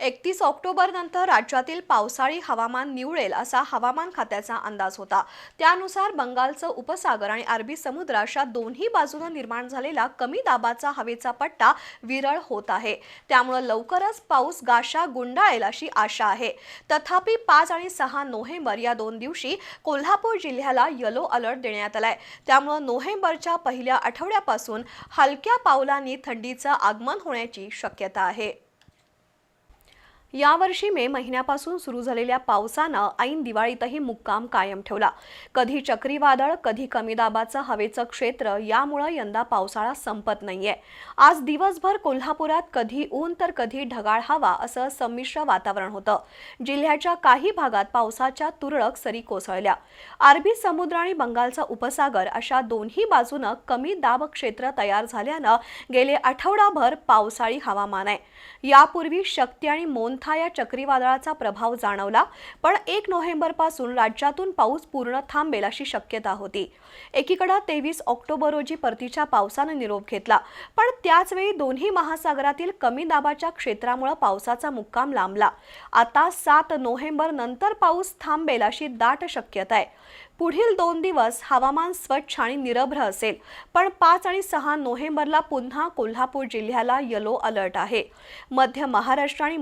एकतीस ऑक्टोबरनंतर राज्यातील पावसाळी हवामान निवळेल असा हवामान खात्याचा अंदाज होता. त्यानुसार बंगालचं उपसागर आणि अरबी समुद्र अशा दोन्ही बाजूनं निर्माण झालेला कमी दाबाचा हवेचा पट्टा विरळ होत आहे. त्यामुळे लवकरच पाऊस गाशा गुंडाळेल अशी आशा आहे. तथापि पाच आणि सहा नोव्हेंबर या दोन दिवशी कोल्हापूर जिल्ह्याला येलो अलर्ट देण्यात आलाय. त्यामुळे नोव्हेंबरच्या पहिल्या आठवड्यापासून हलक्या पावलांनी थंडीचं आगमन होण्याची शक्यता आहे. यावर्षी मे महिन्यापासून सुरू झालेल्या पावसानं ऐन दिवाळीतही मुक्काम कायम ठेवला. कधी चक्रीवादळ कधी कमी दाबाचं हवेचं क्षेत्र यामुळं यंदा पावसाळा संपत नाहीये. आज दिवसभर कोल्हापुरात कधी ऊन तर कधी ढगाळ हवा असं संमिश्र वातावरण होतं. जिल्ह्याच्या काही भागात पावसाच्या तुरळक सरी कोसळल्या. अरबी समुद्र आणि बंगालचा उपसागर अशा दोन्ही बाजूनं कमी दाब क्षेत्र तयार झाल्यानं गेले आठवडाभर पावसाळी हवामान आहे. यापूर्वी शक्ती आणि मोन मोन्था या चक्रीवादळाचा प्रभाव जाणवला पण एक नोव्हेंबरपासून राज्यातून पाऊस पूर्ण थांबेल अशी शक्यता होती. एकीकडे तेवीस ऑक्टोबर रोजी परतीच्या पावसानं निरोप घेतला पण त्याचवेळी दोन्ही महासागरातील कमी दाबाच्या क्षेत्रामुळे पावसाचा मुक्काम लांबला. आता सात नोव्हेंबर नंतर पाऊस थांबेल अशी दाट शक्यता आहे. पुढील दोन दिवस हवामान स्वच्छ आणि निरभ्र असेल पण पाच आणि सहा नोव्हेंबरला पुन्हा कोल्हापूर जिल्ह्याला येलो अलर्ट आहे. मध्य महाराष्ट्र आणि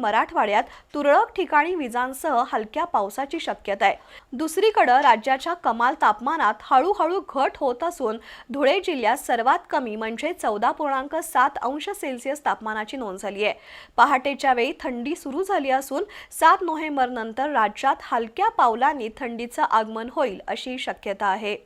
मराठवाड्यात तुरळक ठिकाणी विजांसह हलक्या पावसाची शक्यता आहे. दुसरीकडे राज्याच्या कमाल तापमानात हळूहळू घट होत असून धुळे जिल्ह्यात सर्वात कमी म्हणजे चौदा पूर्णांक सात अंश सेल्सिअस तापमानाची नोंद झाली आहे. पहाटेच्या वेळी थंडी सुरू झाली असून सात नोव्हेंबर नंतर राज्यात हलक्या पावलांनी थंडीचं आगमन होईल अशी शक्यता आहे.